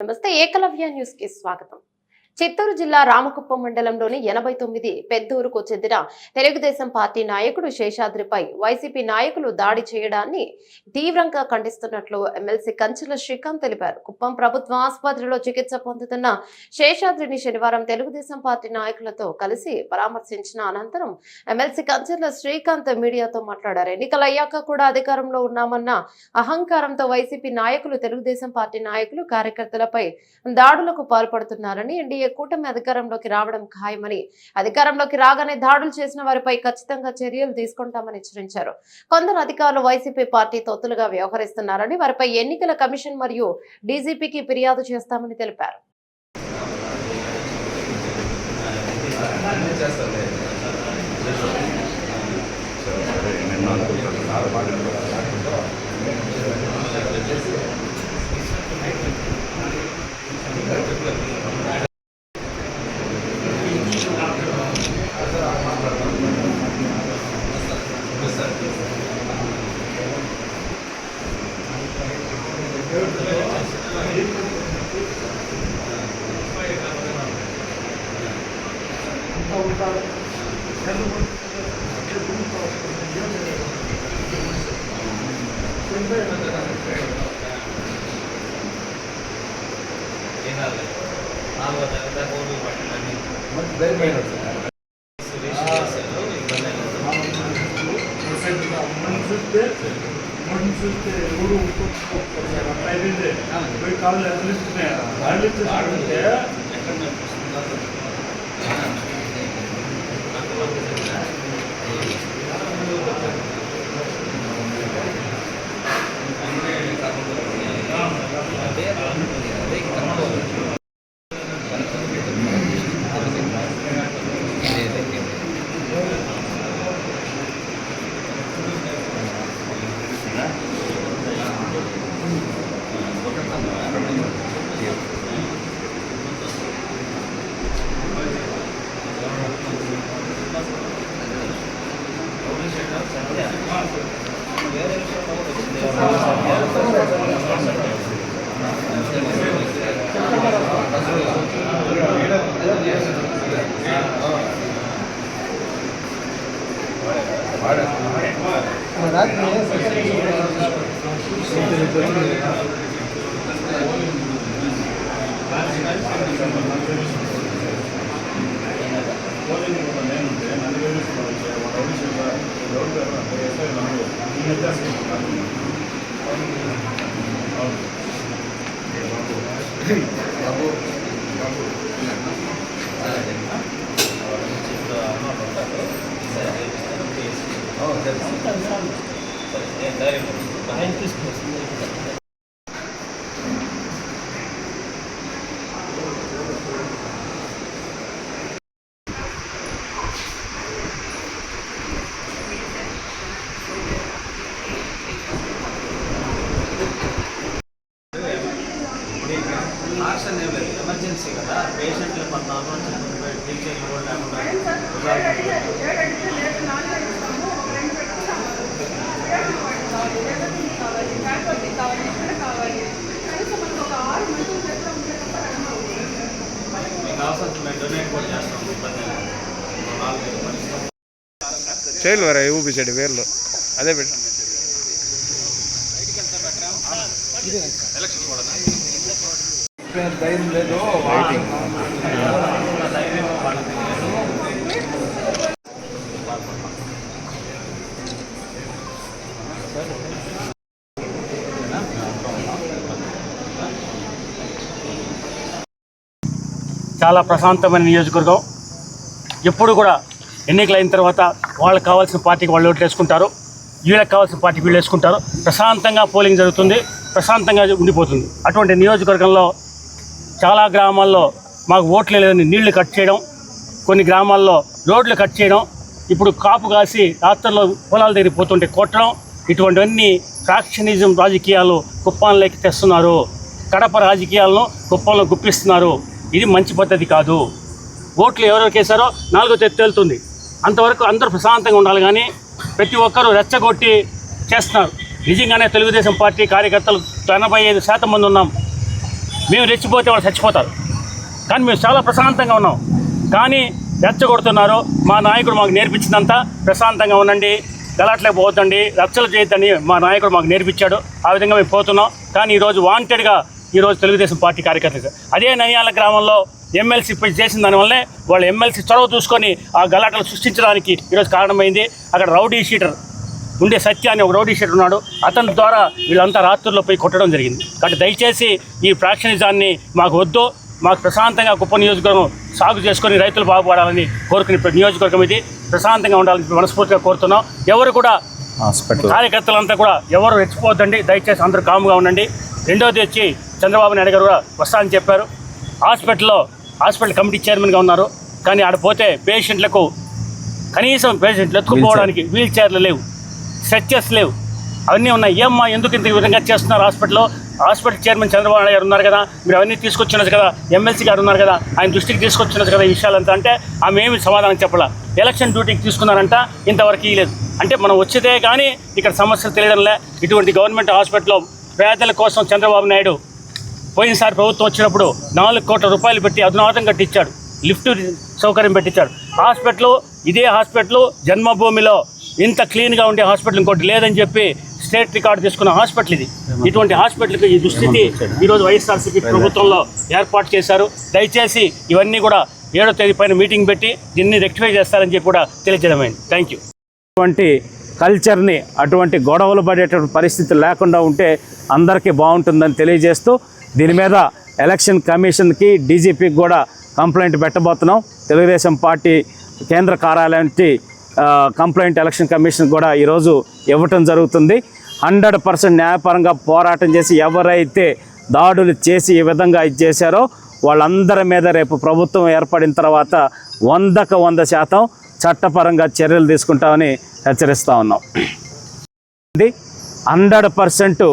నమస్తే ఏకలవ్య న్యూస్ కి స్వాగతం చిత్తూరు జిల్లా రామకుప్పం మండలంలోని ఎనభై తొమ్మిది పెద్దూరుకు చెందిన తెలుగుదేశం పార్టీ నాయకుడు శేషాద్రిపై వైసీపీ నాయకులు దాడి చేయడాన్ని తీవ్రంగా ఖండిస్తున్నట్లు ఎమ్మెల్సీ కంచెల శ్రీకాంత్ తెలిపారు. కుప్పం ప్రభుత్వ ఆసుపత్రిలో చికిత్స పొందుతున్న శేషాద్రిని శనివారం తెలుగుదేశం పార్టీ నాయకులతో కలిసి పరామర్శించిన అనంతరం ఎమ్మెల్సీ కంచెల శ్రీకాంత్ మీడియాతో మాట్లాడారు. ఎన్నికలయ్యాక కూడా అధికారంలో ఉన్నామన్న అహంకారంతో వైసీపీ నాయకులు తెలుగుదేశం పార్టీ నాయకులు కార్యకర్తలపై దాడులకు పాల్పడుతున్నారని ఎన్డీఏ కూటమి అధికారంలోకి రావడం ఖాయమని అధికారంలోకి రాగానే దాడులు చేసిన వారిపై ఖచ్చితంగా చర్యలు తీసుకుంటామని హెచ్చరించారు. కొందరు అధికారులు వైసీపీ పార్టీ తొత్తులుగా వ్యవహరిస్తున్నారని వారిపై ఎన్నికల కమిషన్ మరియు డీజీపీకి ఫిర్యాదు చేస్తామని తెలిపారు. నాలుగో తరగతి ఓన్లీ పట్టినని మనం చూస్తే మనం చూస్తే ఎవరు ఒక్కొక్కరు అట్లయితే పోయి కాళ్ళు ఎదిలిస్తున్నాయి కాళ్ళు ఎత్తుకుంటే పోలింగ్ కూడా నేనుంటే నన్ను వేధిస్తున్నాడు వాడు ఎమర్జెన్సీ కదా. పేషెంట్లు పద్నాలుగు టీచర్లు కూడా లేకుండా మీకు అవసరం మేము డొనేట్ కూడా చేస్తాం ఇబ్బంది లేదు. ఒక నాలుగైదు మంది చైల్ వర ఊపించాడు వేర్లు అదే పెట్టు. చాలా ప్రశాంతమైన నియోజకవర్గం. ఎప్పుడు కూడా ఎన్నికలు అయిన తర్వాత వాళ్ళకి కావాల్సిన పార్టీకి వాళ్ళు ఓట్లు వేసుకుంటారు. వీళ్ళకి కావాల్సిన పార్టీకి వీళ్ళు వేసుకుంటారు. ప్రశాంతంగా పోలింగ్ జరుగుతుంది. ప్రశాంతంగా ఉండిపోతుంది. అటువంటి నియోజకవర్గంలో చాలా గ్రామాల్లో మాకు ఓట్లు లేదని నీళ్ళు కట్ చేయడం కొన్ని గ్రామాల్లో రోడ్లు కట్ చేయడం ఇప్పుడు కాపు కాసి రాత్రుల్లో పొలాల దగ్గరికి పోతుంటే కొట్టడం ఇటువంటివన్నీ ఫ్రాక్షనిజం రాజకీయాలు కుప్పాంలోకి తెస్తున్నారు. కడప రాజకీయాలను కుప్పంలో గుప్పిస్తున్నారు. ఇది మంచి పద్ధతి కాదు. ఓట్లు ఎవరెవరికి వేశారో నాలుగో తెత్తు అంతవరకు అందరూ ప్రశాంతంగా ఉండాలి కానీ ప్రతి ఒక్కరూ రెచ్చగొట్టి చేస్తున్నారు. నిజంగానే తెలుగుదేశం పార్టీ కార్యకర్తలు ఎనభై ఐదు శాతం మంది ఉన్నాం. మేము రెచ్చిపోతే వాళ్ళు చచ్చిపోతారు. కానీ మేము చాలా ప్రశాంతంగా ఉన్నాం. కానీ రెచ్చగొడుతున్నారు. మా నాయకుడు మాకు నేర్పించిందంతా ప్రశాంతంగా ఉండండి. గలాట్లే పోవద్దండి. రచ్చలు చేయొద్దని మా నాయకుడు మాకు నేర్పించాడు. ఆ విధంగా మేము పోతున్నాం. కానీ ఈరోజు వాంటెడ్గా ఈరోజు తెలుగుదేశం పార్టీ కార్యకర్తలు. అదే నయాల గ్రామంలో ఎమ్మెల్సీ చేసిన దానివల్లే వాళ్ళు ఎమ్మెల్సీ చొరవ చూసుకొని ఆ గలాటలు సృష్టించడానికి ఈరోజు కారణమైంది. అక్కడ రౌడీ షీటర్ ఉండే సత్య అని ఒక రౌడీ షీటర్ ఉన్నాడు. అతని ద్వారా వీళ్ళంతా రాత్రుల్లో పోయి కొట్టడం జరిగింది. కాబట్టి దయచేసి ఈ ఫ్రాక్షనిజాన్ని మాకు వద్దు. మాకు ప్రశాంతంగా కుప్ప నియోజకవర్గం సాగు చేసుకొని రైతులు బాగుపడాలని కోరుకునే నియోజకవర్గం ఇది. ప్రశాంతంగా ఉండాలని మనస్ఫూర్తిగా కోరుతున్నాం. ఎవరు కూడా కార్యకర్తలంతా కూడా ఎవరు రెచ్చిపోవద్దండి. దయచేసి అందరూ కాముగా ఉండండి. రెండోది వచ్చి చంద్రబాబు నాయుడు గారు కూడా వస్తానని చెప్పారు. హాస్పిటల్లో హాస్పిటల్ కమిటీ చైర్మన్గా ఉన్నారు. కానీ ఆడ పోతే పేషెంట్లకు కనీసం పేషెంట్లు ఎత్తుకుపోవడానికి వీల్ చైర్లు లేవు. స్ట్రెచ్చర్స్ లేవు. అవన్నీ ఉన్నాయి. ఏమ్మా ఎందుకు ఇంత విధంగా చేస్తున్నారు హాస్పిటల్లో? హాస్పిటల్ చైర్మన్ చంద్రబాబు నాయుడు గారు ఉన్నారు కదా. మీరు అవన్నీ తీసుకొచ్చినది కదా. ఎమ్మెల్సీ గారు ఉన్నారు కదా. ఆయన దృష్టికి తీసుకొచ్చినది కదా ఈ విషయాలంతా అంటే ఆమె ఏమి సమాధానం చెప్పాల? ఎలక్షన్ డ్యూటీకి తీసుకున్నారంట. ఇంతవరకు ఇవ్వలేదు అంటే మనం వచ్చేదే కానీ ఇక్కడ సమస్యలు తెలియడంలే ఇటువంటి గవర్నమెంట్ హాస్పిటల్లో పేదల కోసం చంద్రబాబు నాయుడు పోయినసారి ప్రభుత్వం వచ్చినప్పుడు నాలుగు కోట్ల రూపాయలు పెట్టి అధునాతం కట్టించాడు. లిఫ్ట్ సౌకర్యం పెట్టించాడు. హాస్పిటల్ ఇదే హాస్పిటల్ జన్మభూమిలో ఇంత క్లీన్గా ఉండే హాస్పిటల్ ఇంకోటి లేదని చెప్పి స్టేట్ రికార్డు తీసుకున్న హాస్పిటల్ ఇది. ఇటువంటి హాస్పిటల్కి ఈ దుస్థితి ఈరోజు వైఎస్ఆర్సీపీ ప్రభుత్వంలో ఏర్పాటు చేశారు. దయచేసి ఇవన్నీ కూడా ఏడో తేదీ పైన మీటింగ్ పెట్టి దీన్ని రెక్టిఫై చేస్తారని చెప్పి కూడా తెలియజేయమైంది థ్యాంక్ యూ అటువంటి కల్చర్ని అటువంటి గొడవలు పడేటువంటి పరిస్థితి లేకుండా ఉంటే అందరికీ బాగుంటుందని తెలియజేస్తూ దీని మీద ఎలక్షన్ కమిషన్కి డీజీపీకి కూడా కంప్లైంట్ పెట్టబోతున్నాం. తెలుగుదేశం పార్టీ కేంద్ర కార్యాలయానికి కంప్లైంట్ ఎలక్షన్ కమిషన్ కూడా ఈరోజు ఇవ్వటం జరుగుతుంది. హండ్రెడ్ పర్సెంట్ న్యాయపరంగా పోరాటం చేసి ఎవరైతే దాడులు చేసి ఈ విధంగా ఇది చేశారో వాళ్ళందరి మీద రేపు ప్రభుత్వం ఏర్పడిన తర్వాత వందకు వంద శాతం చట్టపరంగా చర్యలు తీసుకుంటామని హెచ్చరిస్తూ ఉన్నాం. హండ్రెడ్ పర్సెంట్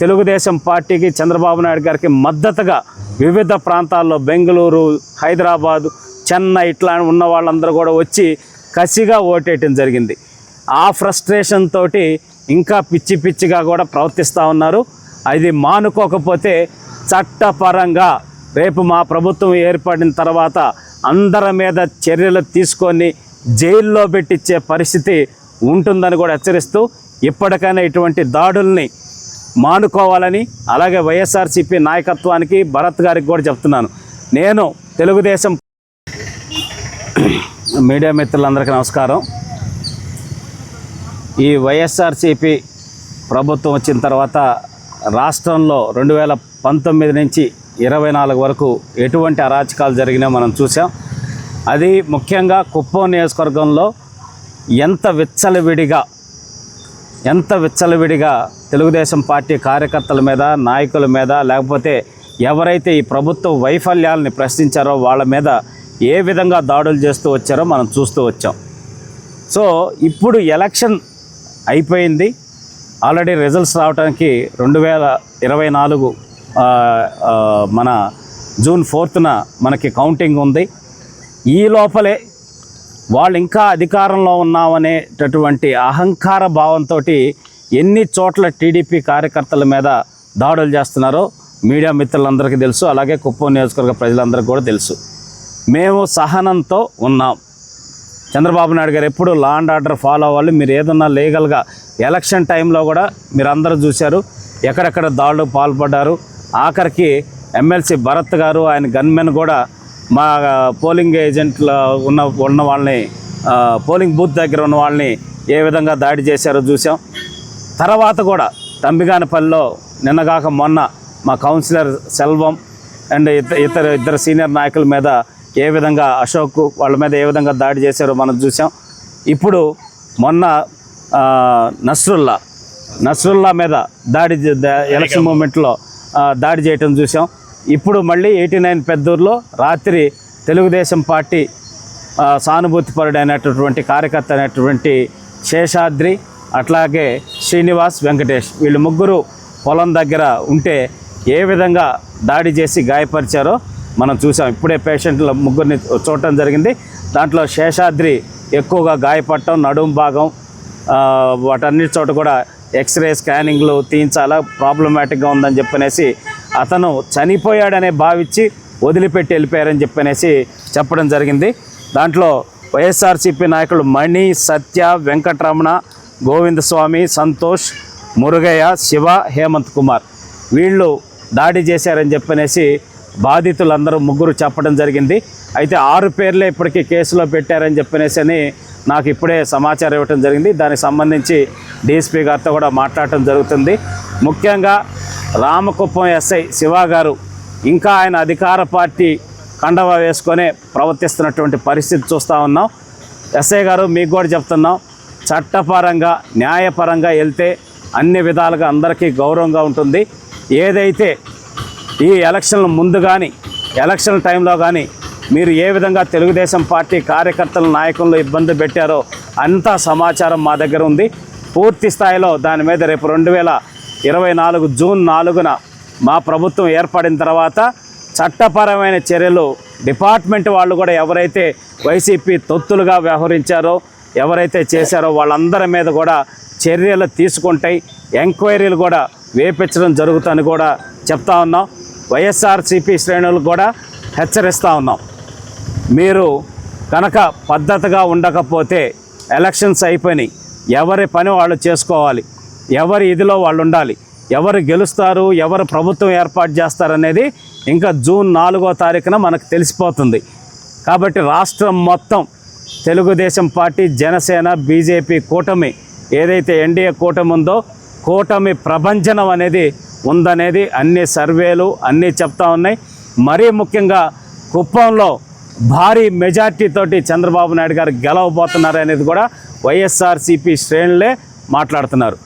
తెలుగుదేశం పార్టీకి చంద్రబాబు నాయుడు గారికి మద్దతుగా వివిధ ప్రాంతాల్లో బెంగళూరు హైదరాబాదు చెన్నై ఇట్లా ఉన్న వాళ్ళందరూ కూడా వచ్చి కసిగా ఓటేయటం జరిగింది. ఆ ఫ్రస్ట్రేషన్ తోటి ఇంకా పిచ్చి పిచ్చిగా కూడా ప్రవర్తిస్తూ ఉన్నారు. అది మానుకోకపోతే చట్టపరంగా రేపు మా ప్రభుత్వం ఏర్పడిన తర్వాత అందరి మీద చర్యలు తీసుకొని జైల్లో పెట్టించే పరిస్థితి ఉంటుందని కూడా హెచ్చరిస్తూ ఇప్పటికైనా ఇటువంటి దాడుల్ని మానుకోవాలని అలాగే వైఎస్ఆర్సీపీ నాయకత్వానికి భరత్ గారికి కూడా చెప్తున్నాను. నేను తెలుగుదేశం మీడియా మిత్రులందరికీ నమస్కారం. ఈ వైఎస్ఆర్సీపీ ప్రభుత్వం వచ్చిన తర్వాత రాష్ట్రంలో రెండు వేల పంతొమ్మిది నుంచి ఇరవై నాలుగు వరకు ఎటువంటి అరాచకాలు జరిగినాయో మనం చూసాం అది ముఖ్యంగా కుప్పం నియోజకవర్గంలో ఎంత విచ్చలవిడిగా ఎంత విచ్చలవిడిగా తెలుగుదేశం పార్టీ కార్యకర్తల మీద నాయకుల మీద లేకపోతే ఎవరైతే ఈ ప్రభుత్వ వైఫల్యాలని ప్రశ్నించారో వాళ్ళ మీద ఏ విధంగా దాడులు చేస్తూ వచ్చారో మనం చూస్తూ వచ్చాం. సో ఇప్పుడు ఎలక్షన్ అయిపోయింది. ఆల్రెడీ రిజల్ట్స్ రావడానికి రెండు వేల ఇరవై నాలుగు మన జూన్ ఫోర్త్న మనకి కౌంటింగ్ ఉంది. ఈ లోపలే వాళ్ళు ఇంకా అధికారంలో ఉన్నామనేటటువంటి అహంకార భావంతో ఎన్ని చోట్ల టీడీపీ కార్యకర్తల మీద దాడులు చేస్తున్నారో మీడియా మిత్రులందరికీ తెలుసు అలాగే కుప్పం నియోజకవర్గ ప్రజలందరికీ కూడా తెలుసు. మేము సహనంతో ఉన్నాం. చంద్రబాబు నాయుడు గారు ఎప్పుడు లా అండ్ ఆర్డర్ ఫాలో అవ్వాలి మీరు ఏదన్నా లీగల్గా ఎలక్షన్ టైంలో కూడా మీరు అందరూ చూశారు ఎక్కడెక్కడ దాడులు పాల్పడ్డారు. ఆఖరికి ఎమ్మెల్సీ భరత్ గారు ఆయన గన్మెన్ కూడా మా పోలింగ్ ఏజెంట్లో ఉన్న ఉన్న వాళ్ళని పోలింగ్ బూత్ దగ్గర ఉన్న వాళ్ళని ఏ విధంగా దాడి చేశారో చూసాం తర్వాత కూడా తంబిగానపల్లిలో నిన్నగాక మొన్న మా కౌన్సిలర్ సెల్వం అండ్ ఇతర ఇతర ఇద్దరు సీనియర్ నాయకుల మీద ఏ విధంగా అశోక్ వాళ్ళ మీద ఏ విధంగా దాడి చేశారో మనం చూసాం ఇప్పుడు మొన్న నస్రుల్లా నస్రుల్లా మీద దాడి ఎలక్షన్ మూమెంట్లో దాడి చేయటం చూసాం ఇప్పుడు మళ్ళీ ఎయిటీ నైన్ పెద్దూరులో రాత్రి తెలుగుదేశం పార్టీ సానుభూతిపరుడు సానుభూతిపరుడైనటువంటి కార్యకర్త అయినటువంటి శేషాద్రి అట్లాగే శ్రీనివాస్ వెంకటేష్ వీళ్ళు ముగ్గురు పొలం దగ్గర ఉంటే ఏ విధంగా దాడి చేసి గాయపరిచారో మనం చూసాం. ఇప్పుడే పేషెంట్ల ముగ్గురిని చూడటం జరిగింది. దాంట్లో శేషాద్రి ఎక్కువగా గాయపడటం నడుము భాగం వాటన్నిటి చోట కూడా ఎక్స్రే స్కానింగ్లు తీయించాలా ప్రాబ్లమాటిక్గా ఉందని చెప్పనేసి అతను చనిపోయాడనే భావించి వదిలిపెట్టి వెళ్ళిపోయారని చెప్పనేసి చెప్పడం జరిగింది. దాంట్లో వైఎస్ఆర్సీపీ నాయకులు మణి సత్య వెంకటరమణ గోవిందస్వామి సంతోష్ మురుగయ్య శివ హేమంత్ కుమార్ వీళ్ళు దాడి చేశారని చెప్పనేసి బాధితులందరూ ముగ్గురు చెప్పడం జరిగింది. అయితే ఆరు పేర్లే ఇప్పటికీ కేసులో పెట్టారని చెప్పనేసి అని నాకు ఇప్పుడే సమాచారం ఇవ్వడం జరిగింది. దానికి సంబంధించి డీఎస్పీ గారితో కూడా మాట్లాడటం జరుగుతుంది. ముఖ్యంగా రామకుప్పం ఎస్ఐ శివ గారు ఇంకా ఆయన అధికార పార్టీ కండవ వేసుకొనే ప్రవర్తిస్తున్నటువంటి పరిస్థితి చూస్తూ ఉన్నాం. ఎస్ఐ గారు మీకు కూడా చెప్తున్నాం చట్టపరంగా న్యాయపరంగా వెళ్తే అన్ని విధాలుగా అందరికీ గౌరవంగా ఉంటుంది. ఏదైతే ఈ ఎలక్షన్ల ముందు కానీ ఎలక్షన్ టైంలో కానీ మీరు ఏ విధంగా తెలుగుదేశం పార్టీ కార్యకర్తల నాయకులను ఇబ్బంది పెట్టారో అంతా సమాచారం మా దగ్గర ఉంది. పూర్తి స్థాయిలో దాని మీద రేపు రెండు వేల ఇరవై నాలుగు జూన్ నాలుగున మా ప్రభుత్వం ఏర్పడిన తర్వాత చట్టపరమైన చర్యలు డిపార్ట్మెంట్ వాళ్ళు కూడా ఎవరైతే వైసీపీ తొత్తులుగా వ్యవహరించారో ఎవరైతే చేశారో వాళ్ళందరి మీద కూడా చర్యలు తీసుకుంటాయి. ఎంక్వైరీలు కూడా వేపించడం జరుగుతుందని కూడా చెప్తా ఉన్నాం. వైఎస్ఆర్సీపీ శ్రేణులు కూడా హెచ్చరిస్తూ ఉన్నాం. మీరు కనుక పద్ధతిగా ఉండకపోతే ఎలక్షన్స్ అయిపోయినాయి. ఎవరి పని వాళ్ళు చేసుకోవాలి. ఎవరి ఇదిలో వాళ్ళు ఉండాలి. ఎవరు గెలుస్తారు ఎవరు ప్రభుత్వం ఏర్పాటు చేస్తారనేది ఇంకా జూన్ నాలుగో తారీఖున మనకు తెలిసిపోతుంది. కాబట్టి రాష్ట్రం మొత్తం తెలుగుదేశం పార్టీ జనసేన బీజేపీ కూటమి ఏదైతే ఎన్డీఏ కూటమి ఉందో కూటమి ప్రభంజనం అనేది ఉందనేది అన్ని సర్వేలు అన్నీ చెప్తా ఉన్నాయి. మరీ ముఖ్యంగా కుప్పంలో భారీ మెజార్టీతోటి చంద్రబాబు నాయుడు గారు గెలవబోతున్నారు అనేది కూడా వైఎస్ఆర్సీపీ శ్రేణులే మాట్లాడుతున్నారు.